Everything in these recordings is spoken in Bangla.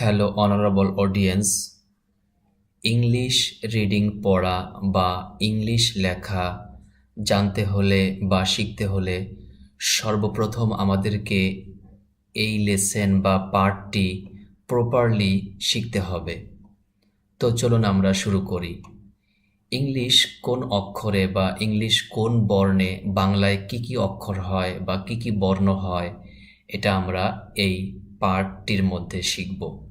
Hello honourable audience English reading পড়া বা ইংলিশ লেখা জানতে হলে বা শিখতে হলে সর্বপ্রথম আমাদেরকে এই লেসেন বা পার্টটি প্রপারলি শিখতে হবে। তো চলুন আমরা শুরু করি। ইংলিশ কোন অক্ষরে বা ইংলিশ কোন বর্ণে বাংলায় কি কি অক্ষর হয় বা কি কি বর্ণ হয়, এটা আমরা এই পার্টটির মধ্যে শিখব।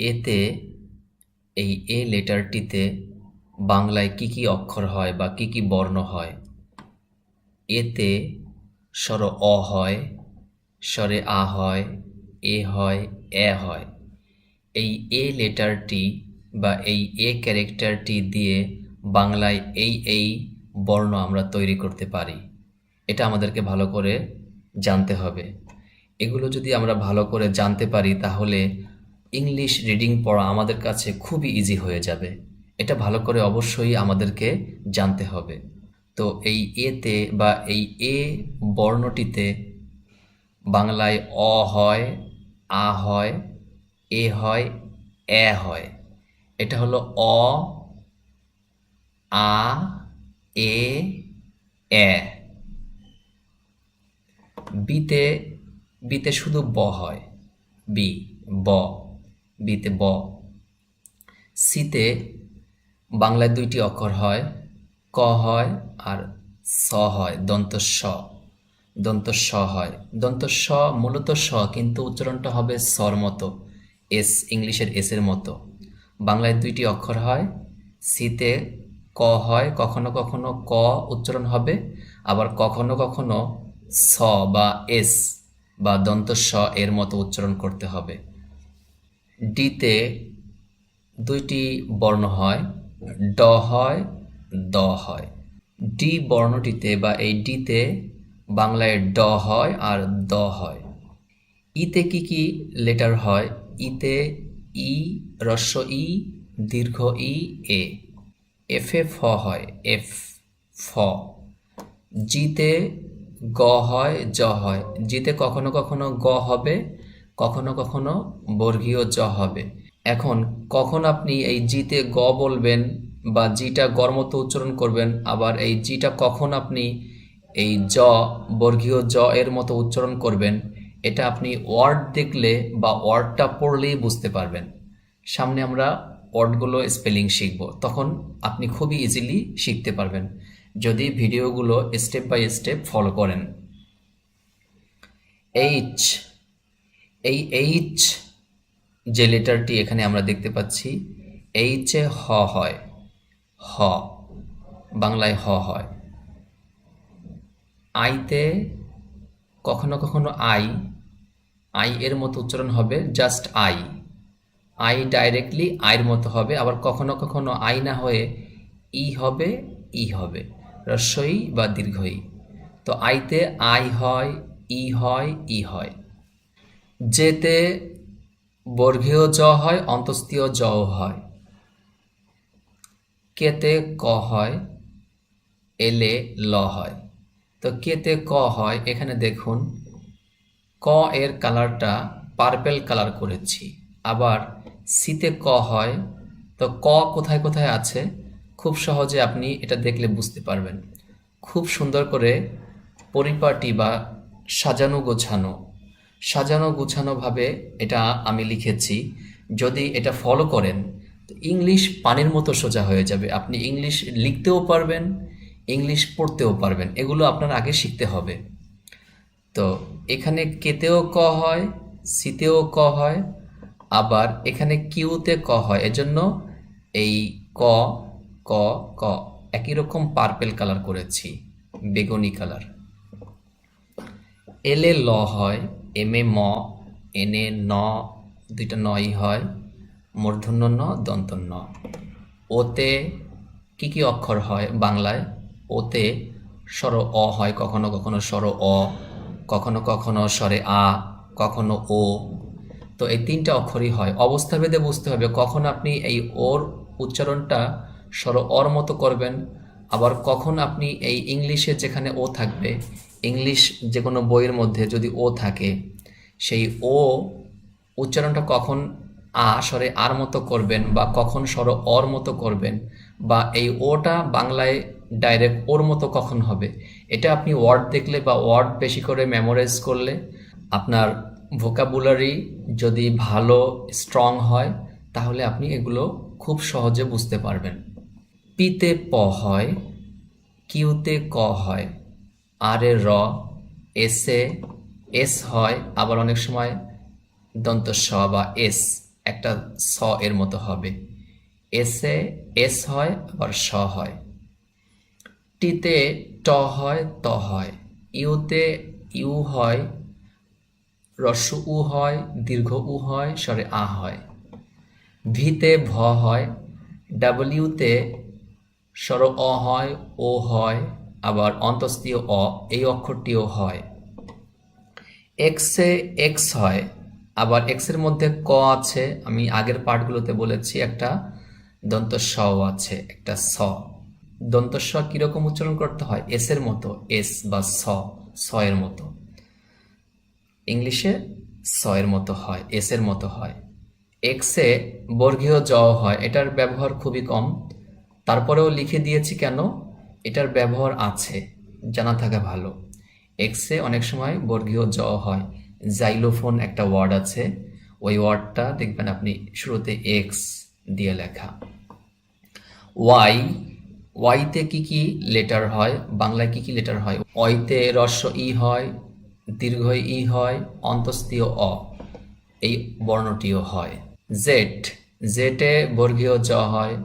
এতে এই এ লেটারটিতে বাংলায় কি কি অক্ষর হয় বা কি কি বর্ণ হয়? এতে স্বর অ হয়, স্বরে আ হয়, এ হয় এ হয়। এই এ লেটারটি বা এই এ ক্যারেক্টারটি দিয়ে বাংলায় এই এই বর্ণ আমরা তৈরি করতে পারি। এটা আমাদেরকে ভালো করে জানতে হবে। এগুলো যদি আমরা ভালো করে জানতে পারি তাহলে ইংলিশ রিডিং পড়া আমাদের কাছে খুবই ইজি হয়ে যাবে। এটা ভালো করে অবশ্যই আমাদেরকে জানতে হবে। তো এই এতে বা এই এ বর্ণটিতে বাংলায় অ হয়, আ হয়, এ হয় এ হয়। এটা হলো অ, আ, এ এ। বিতে বিতে শুধু ব হয়। বি ব। বিতে ব। সিতে বাংলায় দুইটি অক্ষর হয়, ক হয় আর স হয়, দন্ত স। দন্ত স হয়। দন্ত স মূলত স, কিন্তু উচ্চারণটা হবে সর মতো, এস, ইংলিশের এসের মতো। বাংলায় দুইটি অক্ষর হয়, সিতে ক হয়, কখনো কখনো ক উচ্চারণ হবে, আবার কখনো কখনো স বা এস বা দন্ত স এর মতো উচ্চারণ করতে হবে। ডিতে দুইটি বর্ণ হয়, ড হয়, দ হয়। ডি বর্ণটিতে বা এই ডিতে বাংলায় ড হয় আর দ হয়। ইতে কি কি লেটার হয়? ইতে ই রস্ব ই, দীর্ঘ ই, এ। এফে ফ হয়, এফ ফ। জিতে গ হয়, জ হয়। জিতে কখনো কখনো গ হবে কখনো কখনো বর্গীয় জ হবে। এখন কখন আপনি এই জিতে গ বলবেন বা জিটা গর মতো উচ্চারণ করবেন, আবার এই জিটা কখন আপনি এই জ, বর্গীয় জ এর মতো উচ্চারণ করবেন, এটা আপনি ওয়ার্ড দেখলে বা ওয়ার্ডটা পড়লেই বুঝতে পারবেন। সামনে আমরা ওয়ার্ডগুলো স্পেলিং শিখব, তখন আপনি খুবই ইজিলি শিখতে পারবেন, যদি ভিডিওগুলো স্টেপ বাই স্টেপ ফলো করেন। এইচ এই এইচ যে লেটারটি এখানে আমরা দেখতে পাচ্ছি এইচে হ হয়। হ, বাংলায় হ হয়। আইতে কখনো কখনো আই আই এর মতো উচ্চারণ হবে জাস্ট আই আই ডাইরেক্টলি আইয়ের মতো হবে, আবার কখনো কখনো আই না হয়ে ই হবে ই হবে। রস্বই বা দীর্ঘই। তো আইতে আই হয় ই হয় ই হয়। যেতে বর্গীয় জ হয় অন্তস্তীয় জ হয়। কেতে ক হয়, এলে ল হয়। তো কেতে ক হয়, এখানে দেখুন, ক এর কালারটা পার্পেল কালার করেছি। আবার সিতে ক হয়, তো ক কোথায় কোথায় আছে? খুব সহজে আপনি এটা দেখলে বুঝতে পারবেন। খুব সুন্দর করে পরিপাটি বা সাজানো গোছানো সাজানো গুছানোভাবে এটা আমি লিখেছি। যদি এটা ফলো করেন, তো ইংলিশ পানির মতো সোজা হয়ে যাবে। আপনি ইংলিশ লিখতেও পারবেন, ইংলিশ পড়তেও পারবেন। এগুলো আপনার আগে শিখতে হবে। তো এখানে কেতেও ক হয়, সিতেও ক হয়, আবার এখানে কিউতে ক হয়। এজন্য এই ক ক ক একই রকম পার্পেল কালার করেছি, বেগুনি কালার এলে ল হয় এম এ ম এনে ন দুইটা নই হয়। মূর্ধন্য ন দন্ত ন ওতে কি কি অক্ষর হয় বাংলায়? ওতে স্বর অ হয়, কখনো কখনো স্বর অ, কখনো কখনো স্বরে আ, কখনো ও। তো এই তিনটা অক্ষরই হয়। অবস্থাভেদে বুঝতে হবে কখন আপনি এই ওর উচ্চারণটা স্বর অর মতো করবেন। আবার কখন আপনি এই ইংলিশে যেখানে ও থাকবে, ইংলিশ যে কোনো বইয়ের মধ্যে যদি ও থাকে, সেই ও উচ্চারণটা কখন আ স্বরে আর মতো করবেন বা কখন স্বর অর মতো করবেন বা এই ওটা বাংলায় ডাইরেক্ট ওর মতো কখন হবে, এটা আপনি ওয়ার্ড দেখলে বা ওয়ার্ড বেশি করে মেমোরাইজ করলে আপনার ভোকাবুলারি যদি ভালো, স্ট্রং হয়, তাহলে আপনি এগুলো খুব সহজে বুঝতে পারবেন। পিতে প হয়, কিউতে ক হয়, আর এ র, এসে এস হয়, আবার অনেক সময় দন্ত স বা এস, একটা স এর মতো হবে। এসে এস হয়, আবার স হয়। টিতে ট হয়, ত হয়। ইউতে ইউ হয় রস্য উ হয়, দীর্ঘ উ হয়, স্বরে আ হয়। ভিতে ভ হয়, ডাব্লিউতে স্বর অ হয়, ও হয়, আবার অন্তস্তীয় অ, এই অক্ষরটিও হয়। এক্সে এক্স হয়, আবার এক্সের মধ্যে ক আছে, আমি আগের পার্টগুলোতে বলেছি একটা দন্ত স আছে, একটা স। দন্ত স কীরকম উচ্চারণ করতে হয়? এস এর মতো এস বা স স এর মতো। ইংলিশে স এর মতো হয় এস এর মতো হয়। এক্সে বর্গীয় জ হয়, এটার ব্যবহার খুবই কম। তারপরেও লিখে দিয়েছি কেন? এটার ব্যবহার আছে, জানা থাকা ভালো। এক্সে অনেক সময় বর্গীয় জ হয় জাইলোফোন একটা ওয়ার্ড আছে, ওই ওয়ার্ডটা দেখবেন আপনি শুরুতে এক্স দিয়ে লেখা। ওয়াই ওয়াইতে কি কি লেটার হয়, বাংলায় কি কি লেটার হয়? ওয়াইতে রস্য ই হয় দীর্ঘ ই হয় অন্তস্তীয় অ, এই বর্ণটিও হয়। জেট জেটে বর্গীয় জ হয়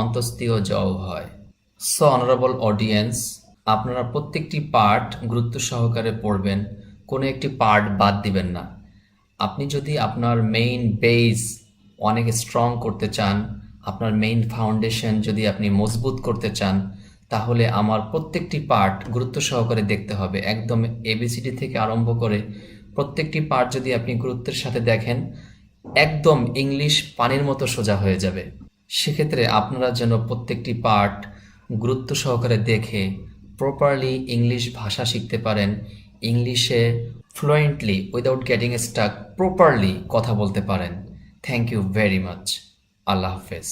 অন্তস্তীয় জ হয়। সো অনারেবল অডিয়েন্স আপনারা প্রত্যেকটি পার্ট গুরুত্ব সহকারে পড়বেন, কোনো একটি পার্ট বাদ দিবেন না। আপনি যদি আপনার মেইন বেস অনেক স্ট্রং করতে চান, আপনার মেইন ফাউন্ডেশন যদি আপনি মজবুত করতে চান, তাহলে আমার প্রত্যেকটি পার্ট গুরুত্ব সহকারে দেখতে হবে। একদম এবিসিডি থেকে আরম্ভ করে প্রত্যেকটি পার্ট যদি আপনি গুরুত্বের সাথে দেখেন, একদম ইংলিশ পানির মতো সোজা হয়ে যাবে। সেক্ষেত্রে আপনারা যেন প্রত্যেকটি পার্ট গুরুত্ব সহকারে দেখে প্রপারলি ইংলিশ ভাষা শিখতে পারেন। ইংলিশে fluently without getting stuck properly কথা বলতে পারেন। থ্যাংক ইউ ভেরি মাচ আল্লাহ হাফেজ।